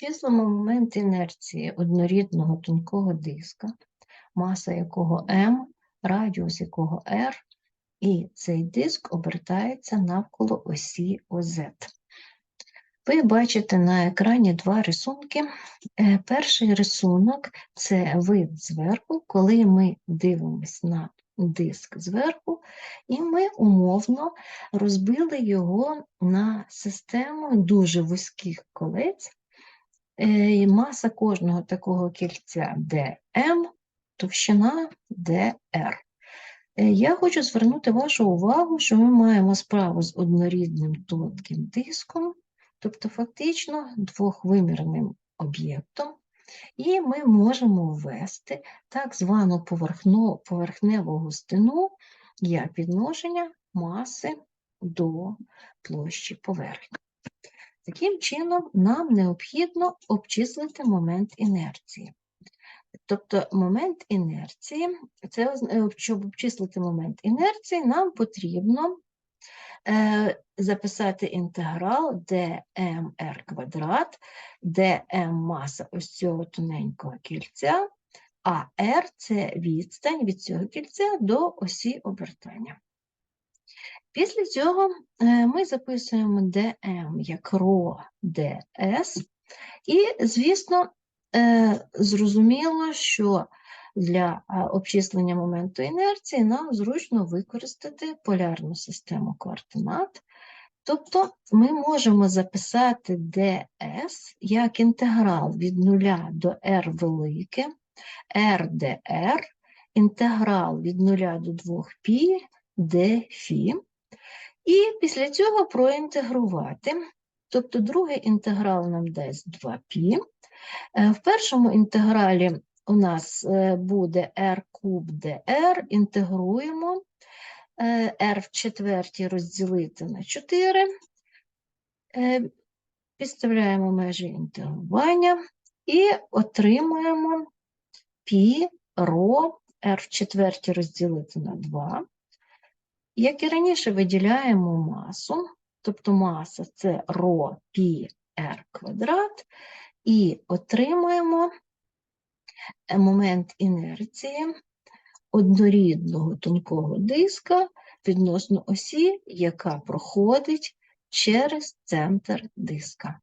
Числимо момент інерції однорідного тонкого диска, маса якого М, радіус якого R, і цей диск обертається навколо осі ОЗ. Ви бачите на екрані два рисунки. Е, Перший рисунок це вид зверху, коли ми дивимося на диск зверху, і ми умовно розбили його на систему дуже вузьких колець. Е, і Маса кожного такого кільця dm, товщина dr. Е, Я хочу звернути вашу увагу, що ми маємо справу з однорідним тонким диском, тобто фактично двохвимірним об'єктом, і ми можемо ввести так звану поверхневу густину як відношення маси до площі поверхні. Таким чином, нам необхідно обчислити момент інерції. Тобто момент інерції, це, е, щоб обчислити момент інерції, нам потрібно е, записати інтеграл dmr квадрат, dm маса ось цього тоненького кільця, а r – це відстань від цього кільця до осі обертання. Після цього е, ми записуємо dm як ро ds, і, звісно, е, зрозуміло, що для е, обчислення моменту інерції нам зручно використати полярну систему координат. Тобто ми можемо записати ds як інтеграл від 0 до r велике, rdr, інтеграл від 0 до 2π dφ. І після цього проінтегрувати. Тобто другий інтеграл нам дасть 2π. Е, В першому інтегралі у нас е, буде r куб dr, інтегруємо е, r в четвертій розділити на 4, е, підставляємо межі інтегрування і отримуємо π ро r в четвертій розділити на 2. Як і раніше, виділяємо масу, тобто маса це ро пі r квадрат, і отримуємо момент інерції однорідного тонкого диска відносно осі, яка проходить через центр диска.